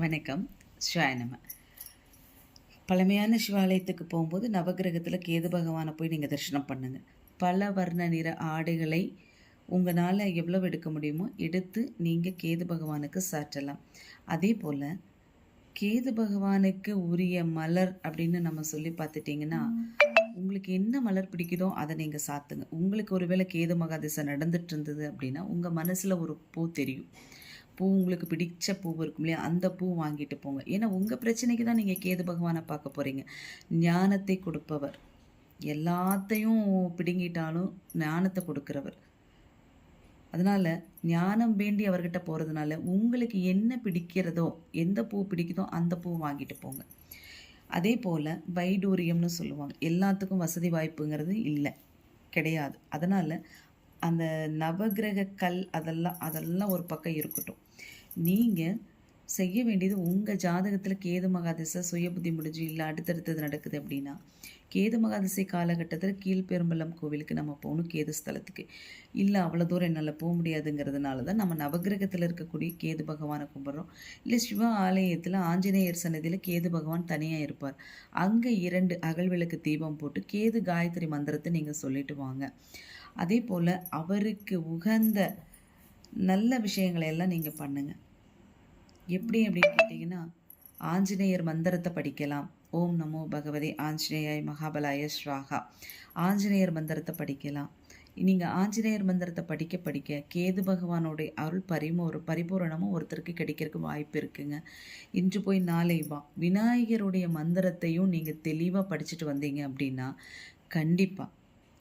வணக்கம். சிவாயனம பழமையான சிவாலயத்துக்கு போகும்போது நவகிரகத்தில் கேது பகவானை போய் நீங்கள் தரிசனம் பண்ணுங்கள் பல வர்ண நிற ஆடைகளை உங்களால் எவ்வளவு எடுக்க முடியுமோ எடுத்து நீங்கள் கேது பகவானுக்கு சாற்றலாம். அதே போல் கேது பகவானுக்கு உரிய மலர் அப்படின்னு நம்ம சொல்லி பார்த்துட்டிங்கன்னா உங்களுக்கு என்ன மலர் பிடிக்குதோ அதை நீங்கள் சாத்துங்க. உங்களுக்கு ஒருவேளை கேது மகாதிசை நடந்துட்டு இருந்தது அப்படின்னா உங்கள் மனசில் ஒரு பூ தெரியும். பூ உங்களுக்கு பிடிச்ச பூ இருக்கும் இல்லையா? அந்த பூ வாங்கிட்டு போங்க. ஏன்னா உங்கள் பிரச்சனைக்கு தான் நீங்கள் கேது பகவானை பார்க்க போகிறீங்க ஞானத்தை கொடுப்பவர். எல்லாத்தையும் பிடுங்கிட்டாலும் ஞானத்தை கொடுக்குறவர். அதனால் ஞானம் வேண்டி அவர்கிட்ட போகிறதுனால உங்களுக்கு என்ன பிடிக்கிறதோ எந்த பூ பிடிக்குதோ அந்த பூ வாங்கிட்டு போங்க. அதே போல் வைடூரியம்னு சொல்லுவாங்க. எல்லாத்துக்கும் வசதி வாய்ப்புங்கிறது இல்லை. கிடையாது. அதனால் அந்த நவகிரக கல் அதெல்லாம் அதெல்லாம் ஒரு பக்கம் இருக்கட்டும். நீங்கள் செய்ய வேண்டியது உங்கள் ஜாதகத்தில் கேது மகாதிசை சுய புத்தி முடிஞ்சு இல்லை அடுத்தடுத்தது நடக்குது அப்படின்னா கேது மகாதிசை காலகட்டத்தில் கீழ்பெரும்பலம் கோவிலுக்கு நம்ம போகணும் கேது ஸ்தலத்துக்கு. இல்லை அவ்வளோ தூரம் என்னால் போக முடியாதுங்கிறதுனால தான் நம்ம நவகிரகத்தில் இருக்கக்கூடிய கேது பகவானை கும்பிட்றோம். இல்லை சிவ ஆலயத்தில் ஆஞ்சநேயர் சன்னதியில் கேது பகவான் தனியாக இருப்பார். அங்கே இரண்டு அகல்விளக்கு தீபம் போட்டு கேது காயத்ரி மந்திரத்தை நீங்கள் சொல்லிட்டு வாங்க. அதே போல் அவருக்கு உகந்த நல்ல விஷயங்களை எல்லாம் நீங்கள் பண்ணுங்கள் எப்படி அப்படின்னு கேட்டிங்கன்னா ஆஞ்சநேயர் மந்திரத்தை படிக்கலாம். ஓம் நமோ பகவதி ஆஞ்சநேயாய் மகாபலாய ஸ்வாகா. ஆஞ்சநேயர் மந்திரத்தை படிக்கலாம். நீங்கள் ஆஞ்சநேயர் மந்திரத்தை படிக்க படிக்க கேது பகவானுடைய அருள் பரிமூர் பரிபூரணமும் ஒருத்தருக்கு கிடைக்கிறதுக்கு வாய்ப்பு இருக்குங்க. இன்று போய் நாளை வா. விநாயகருடைய மந்திரத்தையும் நீங்கள் தெளிவாக படிச்சுட்டு வந்தீங்க அப்படின்னா கண்டிப்பாக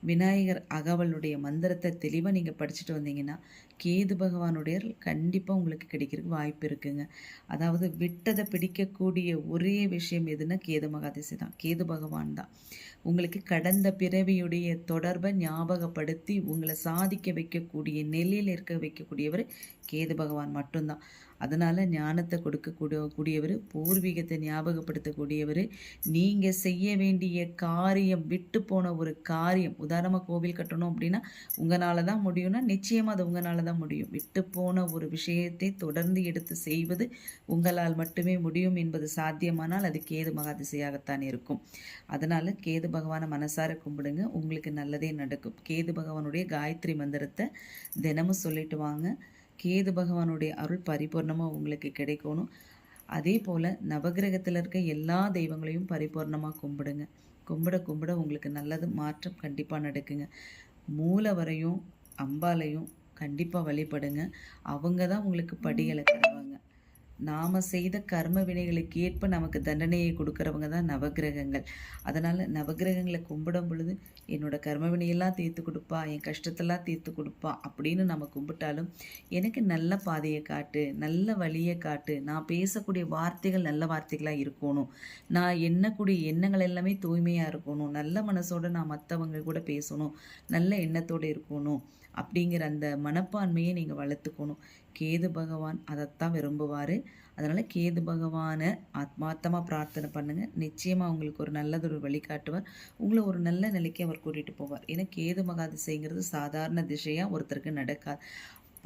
விநாயகர் அகவலுடைய மந்திரத்தை தெளிவாக நீங்கள் படிச்சுட்டு வந்தீங்கன்னா கேது பகவானுடைய கண்டிப்பாக உங்களுக்கு கிடைக்கிறதுக்கு வாய்ப்பு இருக்குங்க. அதாவது விட்டதை பிடிக்கக்கூடிய ஒரே விஷயம் எதுன்னா கேது மகாதிசை தான். கேது பகவான் தான். உங்களுக்கு கடந்த பிறவியுடைய தொடர்பை ஞாபகப்படுத்தி உங்களை சாதிக்க வைக்கக்கூடிய நெல்லில் இருக்க வைக்கக்கூடியவர் கேது பகவான் மட்டும்தான். அதனால் ஞானத்தை கொடுக்கக்கூடிய கூடியவர் பூர்வீகத்தை ஞாபகப்படுத்தக்கூடியவர். நீங்கள் செய்ய வேண்டிய காரியம் விட்டு போன ஒரு காரியம் உதாரணமாக கோவில் கட்டணும் அப்படின்னா உங்களால் தான் முடியும்னா நிச்சயமாக அது உங்களால் தான் முடியும். விட்டு போன ஒரு விஷயத்தை தொடர்ந்து எடுத்து செய்வது உங்களால் மட்டுமே முடியும் என்பது சாத்தியமானால் அது கேது மகாதிசையாகத்தான் இருக்கும். அதனால் கேது பகவானை மனசார கும்பிடுங்க. உங்களுக்கு நல்லதே நடக்கும். கேது பகவானுடைய காயத்ரி மந்திரத்தை தினமும் சொல்லிட்டு வாங்க. கேது பகவானுடைய அருள் பரிபூர்ணமாக உங்களுக்கு கிடைக்கணும். அதே போல் நவகிரகத்தில் இருக்க எல்லா தெய்வங்களையும் பரிபூர்ணமாக கும்பிடுங்க. கும்பிட கும்பிட உங்களுக்கு நல்லது மாற்றம் கண்டிப்பாக நடக்குங்க. மூலவரையும் அம்பாலையும் கண்டிப்பாக வழிபடுங்க. அவங்க தான் உங்களுக்கு படிகளை நாம் செய்த கர்ம வினைகளுக்கு ஏற்ப நமக்கு தண்டனையை கொடுக்குறவங்க தான் நவகிரகங்கள். அதனால் நவகிரகங்களை கும்பிடும் பொழுது என்னோட கர்ம வினையெல்லாம் தீர்த்து கொடுப்பா என் கஷ்டத்தெல்லாம் தீர்த்து கொடுப்பா அப்படின்னு நம்ம கும்பிட்டாலும் எனக்கு நல்ல பாதையை காட்டு நல்ல வழியை காட்டு நான் பேசக்கூடிய வார்த்தைகள் நல்ல வார்த்தைகளாக இருக்கணும். நான் எண்ணக்கூடிய எண்ணங்கள் எல்லாமே தூய்மையாக இருக்கணும். நல்ல மனசோடு நான் மற்றவங்க கூட பேசணும். நல்ல எண்ணத்தோடு இருக்கணும். அப்படிங்கிற அந்த மனப்பான்மையை நீங்கள் வளர்த்துக்கணும். கேது பகவான் அதைத்தான் விரும்புவார். அதனால் கேது பகவானை ஆத்மார்த்தமாக பிரார்த்தனை பண்ணுங்கள் நிச்சயமாக உங்களுக்கு ஒரு நல்லதொரு வழிகாட்டுவார். உங்களை ஒரு நல்ல நிலைக்கு அவர் கூட்டிகிட்டு போவார். ஏன்னா கேது மகாதிசைங்கிறது சாதாரண திசையாக ஒருத்தருக்கு நடக்காது.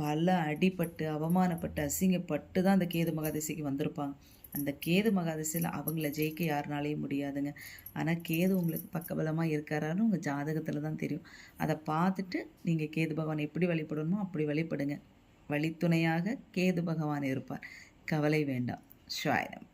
பல அடிப்பட்டு அவமானப்பட்டு அசிங்கப்பட்டு தான் அந்த கேது மகாதிசைக்கு வந்திருப்பாங்க. அந்த கேது மகாதிசையில் அவங்கள ஜெயிக்க யாருனாலையும் முடியாதுங்க. ஆனால் கேது உங்களுக்கு பக்கபலமாக இருக்காரான்னு உங்கள் ஜாதகத்தில் தான் தெரியும். அதை பார்த்துட்டு நீங்கள் கேது பகவான் எப்படி வழிபடணுமோ அப்படி வழிபடுங்க. வழித்துணையாக கேது பகவான் இருப்பார். கவலை வேண்டாம். ஸ்வாயம்